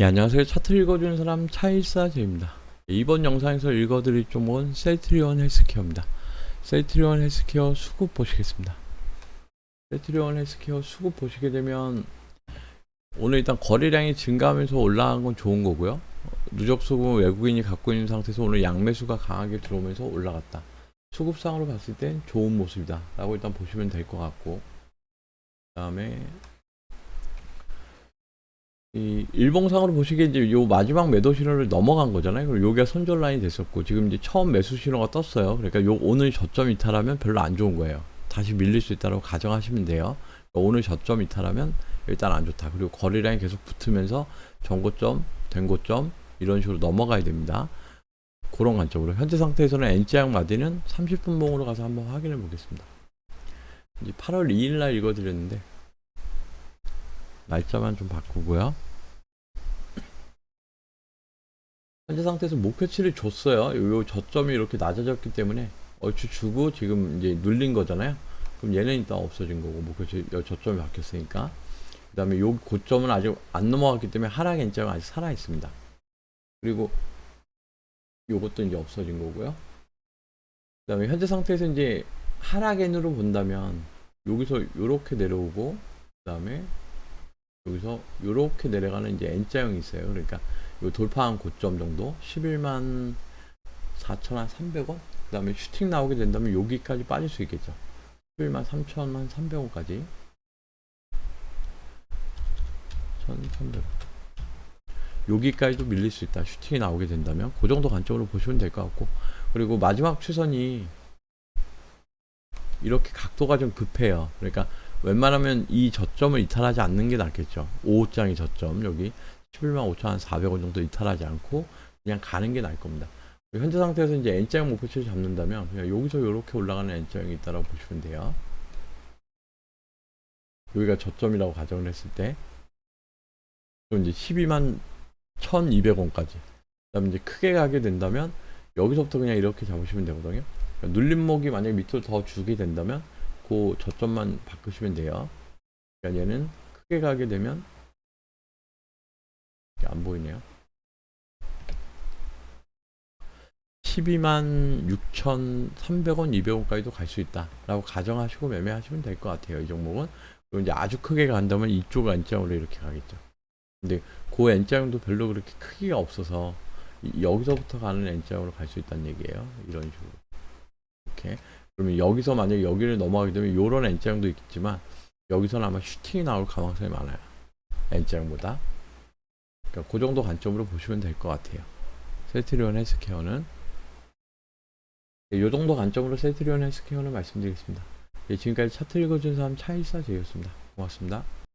예, 안녕하세요. 차트 읽어주는 사람 차일사제입니다. 이번 영상에서 읽어드릴 종목은 셀트리온 헬스케어입니다. 셀트리온 헬스케어 수급 보시겠습니다. 셀트리온 헬스케어 수급 보시게 되면 오늘 일단 거래량이 증가하면서 올라간 건 좋은 거고요. 어, 누적 수급은 외국인이 갖고 있는 상태에서 오늘 양매수가 강하게 들어오면서 올라갔다. 수급상으로 봤을 땐 좋은 모습이다. 라고 일단 보시면 될 것 같고 그 다음에 이 일봉상으로 보시기에 이제 요 마지막 매도 신호를 넘어간 거잖아요. 그리고 여기가 손절 라인이 됐었고 지금 이제 처음 매수 신호가 떴어요. 그러니까 요 오늘 저점 이탈하면 별로 안 좋은 거예요. 다시 밀릴 수 있다고 가정하시면 돼요. 그러니까 오늘 저점 이탈하면 일단 안 좋다. 그리고 거래량이 계속 붙으면서 전고점, 된고점 이런 식으로 넘어가야 됩니다. 그런 관점으로 현재 상태에서는 N자형 마디는 30분 봉으로 가서 한번 확인해 보겠습니다. 이제 8월 2일 날 읽어드렸는데 날짜만 좀 바꾸고요. 현재 상태에서 목표치를 줬어요. 요, 요 저점이 이렇게 낮아졌기 때문에 얼추 주고 지금 이제 눌린 거잖아요. 그럼 얘는 일단 없어진 거고 목표치 요 저점이 바뀌었으니까 그 다음에 요 고점은 아직 안 넘어갔기 때문에 하락 엔자가 아직 살아 있습니다. 그리고 요것도 이제 없어진 거고요. 그 다음에 현재 상태에서 이제 하락엔으로 본다면 여기서 요렇게 내려오고 그 다음에 여기서 요렇게 내려가는 이제 N자형이 있어요. 그러니까 요 돌파한 고점 정도 11만 4,300원 그 다음에 슈팅 나오게 된다면 여기까지 빠질 수 있겠죠. 11만 3천만 300원까지 1,300원 여기까지도 밀릴 수 있다. 슈팅이 나오게 된다면 그 정도 관점으로 보시면 될 것 같고 그리고 마지막 추선이 이렇게 각도가 좀 급해요. 그러니까 웬만하면 이 저점을 이탈하지 않는 게 낫겠죠. 5호장의 저점 여기 11만 5,400원 정도 이탈하지 않고 그냥 가는 게 나을 겁니다. 현재 상태에서 이제 N자형 목표치를 잡는다면 그냥 여기서 이렇게 올라가는 N자형이 있다고 보시면 돼요. 여기가 저점이라고 가정을 했을 때 그럼 이제 12만 1,200원까지 그다음에 이제 크게 가게 된다면 여기서부터 그냥 이렇게 잡으시면 되거든요. 그러니까 눌림목이 만약에 밑으로 더 주게 된다면 그 저점만 바꾸시면 돼요. 그러니까 얘는 크게 가게 되면 안 보이네요. 12만 6,300원, 200원까지도 갈 수 있다라고 가정하시고 매매하시면 될 것 같아요. 이 종목은. 그리고 이제 아주 크게 간다면 이쪽 N자으로 이렇게 가겠죠. 근데 그 N자형도 별로 그렇게 크기가 없어서 이- 여기서부터 가는 N자형으로 갈 수 있다는 얘기예요. 이런 식으로. 이렇게. 그러면 여기서 만약에 여기를 넘어가게 되면 요런 N자형도 있겠지만 여기서는 아마 슈팅이 나올 가능성이 많아요. N자형보다. 그러니까 그 정도 관점으로 보시면 될 것 같아요. 셀트리온 헬스케어는 이 정도 관점으로 셀트리온 헬스케어는 말씀드리겠습니다. 예, 지금까지 차트 읽어준 사람 차일사 제이였습니다. 고맙습니다.